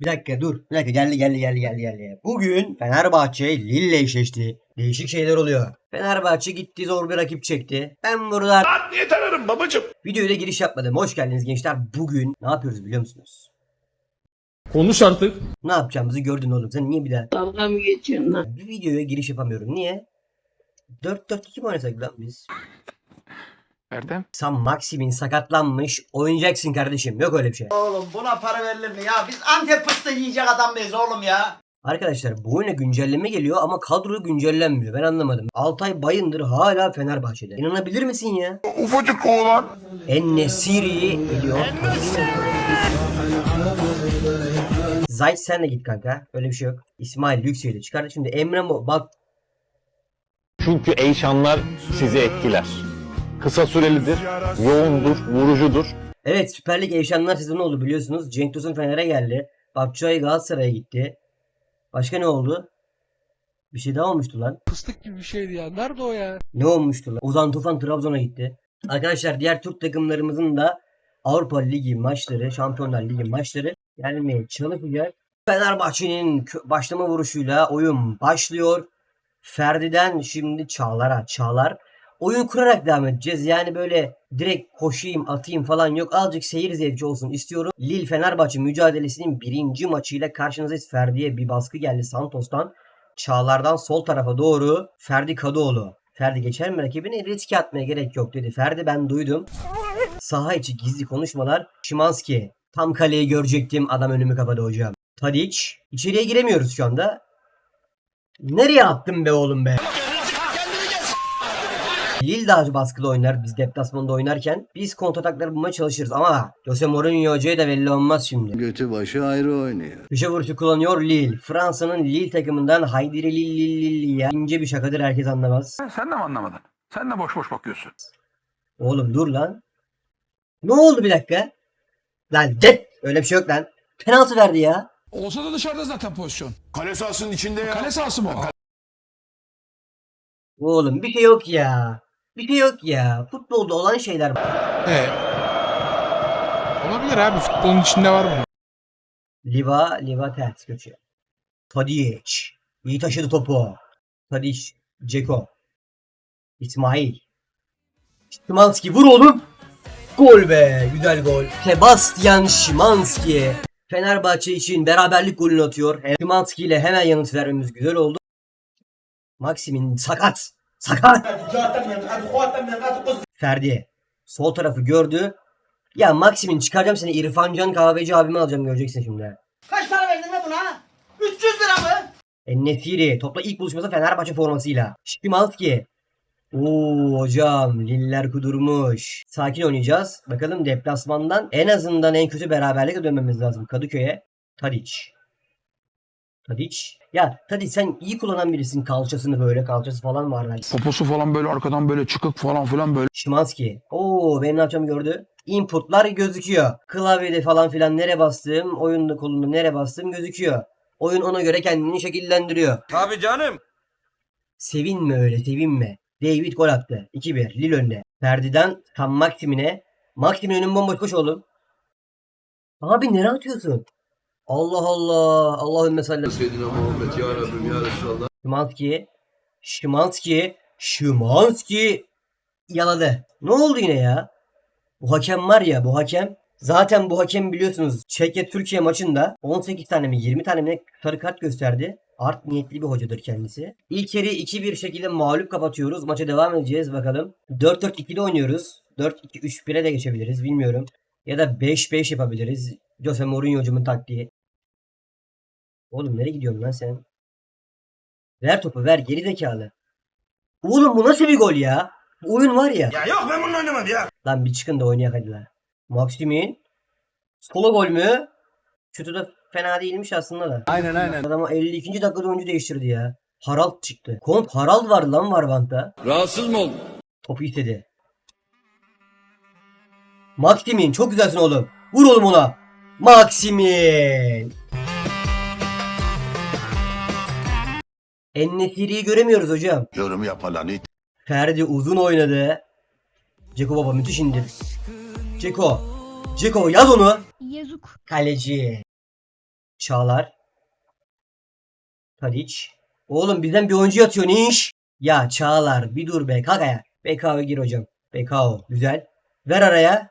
Bir dakika dur. Bir dakika geldi geldi geldi geldi geldi. Bugün Fenerbahçe Lille eşleşti. Değişik şeyler oluyor. Fenerbahçe gitti zor bir rakip çekti. Ben burada Niye tanırım babacım? videoyla giriş yapmadım. Hoş geldiniz gençler. Bugün ne yapıyoruz biliyor musunuz? Konuş artık. Ne yapacağımızı gördün oğlum. Sen niye bir daha Dalga mı geçiyorsun lan? bir videoya giriş yapamıyorum. Niye? 4-4-2 mi oynasak lan biz? Erdem. Sam Maxim'in sakatlanmış. Oynayacaksın kardeşim. Yok öyle bir şey. Oğlum buna para verilir mi ya? Biz Antep fıstığı yiyecek adam mıyız oğlum ya? Arkadaşlar bu oyuna güncelleme geliyor ama kadro güncellenmiyor. Ben anlamadım. Altay Bayındır hala Fenerbahçe'de. İnanabilir misin ya? Ufacık oğlan. En-Nesyri geliyor. Zayt sen de git kanka. Öyle bir şey yok. İsmail Yüksel'i çıkardı. Şimdi Emre Mo bak Çünkü Eyşanlar sizi etkiler. Kısa sürelidir, yoğundur, vurucudur. Evet Süper Lig Evşanlar sezonu oldu biliyorsunuz. Cenk Tosun Fener'e geldi. Batshuayi Galatasaray'a gitti. Başka ne oldu? Bir şey daha olmuştu lan. Fıstık gibi bir şeydi ya. Nerede o ya? Ne olmuştu lan? Ozan Tufan Trabzon'a gitti. Arkadaşlar diğer Türk takımlarımızın da Avrupa Ligi maçları, Şampiyonlar Ligi maçları gelmeye çalışacak. Fenerbahçe'nin başlama vuruşuyla oyun başlıyor. Ferdi'den şimdi Çağlar'a. Çağlar. Oyun kurarak devam edeceğiz. Yani böyle direkt koşayım, atayım falan yok. Azıcık seyir zevki olsun istiyorum. Lille Fenerbahçe mücadelesinin birinci maçıyla karşınızdayız. Ferdi'ye bir baskı geldi Santos'tan. Çağlar'dan sol tarafa doğru Ferdi Kadıoğlu. Ferdi geçer mi rakibine? Riske atmaya gerek yok dedi. Ferdi ben duydum. Saha içi gizli konuşmalar. Şimanski. Tam kaleyi görecektim. Adam önümü kapadı hocam. Tadic. İçeriye giremiyoruz şu anda. Nereye attın be oğlum be? Lille daha baskılı oynar biz deplasmanda oynarken. Biz kontratakları bulmaya çalışırız ama Jose Mourinho hocaya da belli olmaz şimdi. Götü başı ayrı oynuyor. Köşe vuruşu kullanıyor Lille. Fransa'nın Lille takımından Haydiri Lille Lille Lille ya. İnce bir şakadır herkes anlamaz. Sen de mi anlamadın? Sen de boş boş bakıyorsun. Oğlum dur lan. Ne oldu bir dakika? Lan git. Öyle bir şey yok lan. Penaltı verdi ya. Olsa da dışarıda zaten pozisyon. Kale sahasının içinde ya. Kale sahası mı o? Oğlum bir şey yok ya. Bir şey yok ya. Futbolda olan şeyler. Evet. Olabilir abi futbolun içinde var bu. Liva, Liva ters köşe. Tadic. İyi taşıdı topu. Tadic, Ceko. İsmail. Şimanski vur oğlum. Gol be. Güzel gol. Sebastian Şimanski. Fenerbahçe için beraberlik golünü atıyor. Şimanski ile hemen yanıt vermemiz güzel oldu. Maxim'in sakat. Sakat. Ferdi. Sol tarafı gördü. Ya Maxim'in çıkaracağım seni İrfan Can kahveci abime alacağım göreceksin şimdi. Kaç para verdin lan buna? 300 lira mı? Ennefiri topla ilk buluşması Fenerbahçe formasıyla. Şimanski. Oo hocam Liller kudurmuş. Sakin oynayacağız. Bakalım deplasmandan en azından en kötü beraberlikle dönmemiz lazım Kadıköy'e. Tadic. Tadic. Ya Tadic sen iyi kullanan birisin kalçasını böyle kalçası falan var lan. Poposu falan böyle arkadan böyle çıkık falan filan böyle. Şimanski. Oo benim ne yapacağımı gördü. Inputlar gözüküyor. Klavyede falan filan nereye bastığım, oyunda kolunda nereye bastığım gözüküyor. Oyun ona göre kendini şekillendiriyor. Tabii canım. Sevinme öyle sevinme. David gol attı. 2-1. Lille önde. Ferdi'den tam Maksim'ine. Maksim'in önün bomboş koş oğlum. Abi nereye atıyorsun? Allah Allah. Allahümme salli. Seyyidina Muhammed ya Rabbim ya Resulallah. Şimanski. Şimanski. Şimanski. Yaladı. Ne oldu yine ya? Bu hakem var ya bu hakem. Zaten bu hakem biliyorsunuz Çekya Türkiye maçında 18 tane mi 20 tane mi sarı kart gösterdi. Art niyetli bir hocadır kendisi. İlk yarıyı 2-1 şekilde mağlup kapatıyoruz. Maça devam edeceğiz bakalım. 4-4-2'de oynuyoruz. 4-2-3-1'e de geçebiliriz bilmiyorum. Ya da 5-5 yapabiliriz. Jose Mourinho'cumun taktiği. Oğlum nereye gidiyorsun lan sen? Ver topu ver geri zekalı. Oğlum bu nasıl bir gol ya? Bu oyun var ya. Ya yok ben bununla oynamam ya. Lan bir çıkın da oynayak hadi lan. Maximin. Solo gol mü? Şutu da fena değilmiş aslında da. Aynen aynen. Adam 52. dakikada oyuncu değiştirdi ya. Harald çıktı. Kont Harald var lan var bantta. Rahatsız mı oldun? Topu istedi. Maximin çok güzelsin oğlum. Vur oğlum ona. Maximin. Ennefiri'yi göremiyoruz hocam. Yorum yapma it. Ferdi uzun oynadı. Ceko baba müthiş indir. Ceko. Ceko yaz onu. Yazık. Kaleci. Çağlar. Tadic. Oğlum bizden bir oyuncu yatıyor ne iş? Ya Çağlar bir dur be kalk ayağa. BKO gir hocam. BKO güzel. Ver araya.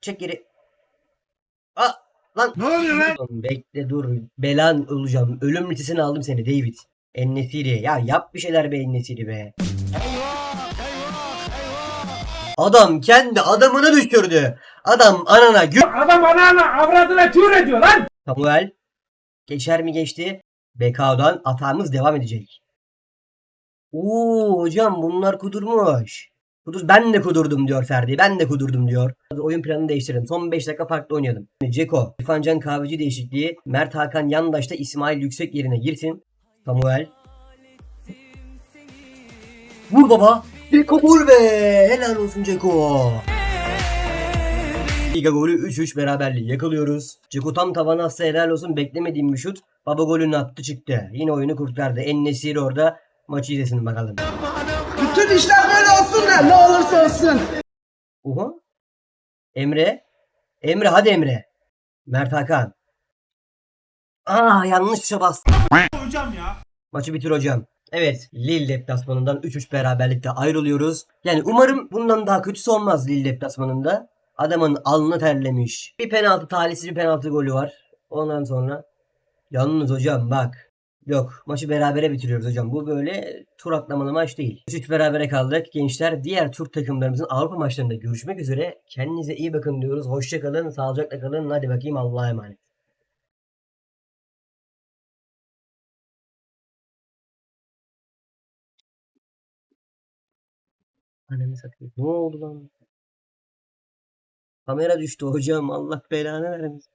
Çek geri. Aa lan. Ne oluyor lan? Bekle dur. Belan olacağım. Ölüm listesine aldım seni David. Ennesiri. Ya yap bir şeyler be Ennesiri be. Adam kendi adamını düşürdü. Adam anana gü... Adam anana avradına tür ediyor lan. Samuel. Geçer mi geçti? BK'dan atağımız devam edecek. Oo hocam bunlar kudurmuş. Kudur, ben de kudurdum diyor Ferdi. Ben de kudurdum diyor. Oyun planını değiştirdim. Son 5 dakika farklı oynadım. Ceko, İrfan Can Kahveci değişikliği. Mert Hakan Yandaş'ta İsmail Yüksek yerine girsin. Samuel. Vur baba. Ceko vur be. Helal olsun Ceko. Liga golü 3-3 beraberliği yakalıyoruz. Ceko tam tavana atsa helal olsun beklemediğim bir şut. Baba golünü attı çıktı. Yine oyunu kurtardı. En Nesiri orada. Maçı izlesin bakalım. Bütün işler böyle olsun da ne olursa olsun. Uhu. Emre. Emre hadi Emre. Mert Hakan. Aa yanlış tuşa bastım. Hocam ya. Maçı bitir hocam. Evet Lille deplasmanından 3-3 beraberlikte ayrılıyoruz. Yani umarım bundan daha kötüsü olmaz Lille deplasmanında. Adamın alnı terlemiş. Bir penaltı talihsiz bir penaltı golü var. Ondan sonra. Yalnız hocam bak. Yok maçı berabere bitiriyoruz hocam. Bu böyle tur atlamalı maç değil. 3 berabere kaldık gençler. Diğer tur takımlarımızın Avrupa maçlarında görüşmek üzere. Kendinize iyi bakın diyoruz. Hoşçakalın, sağlıcakla kalın. Hadi bakayım Allah'a emanet. Ananı satayım. Ne oldu lan? Kamera düştü hocam. Allah belanı vermesin.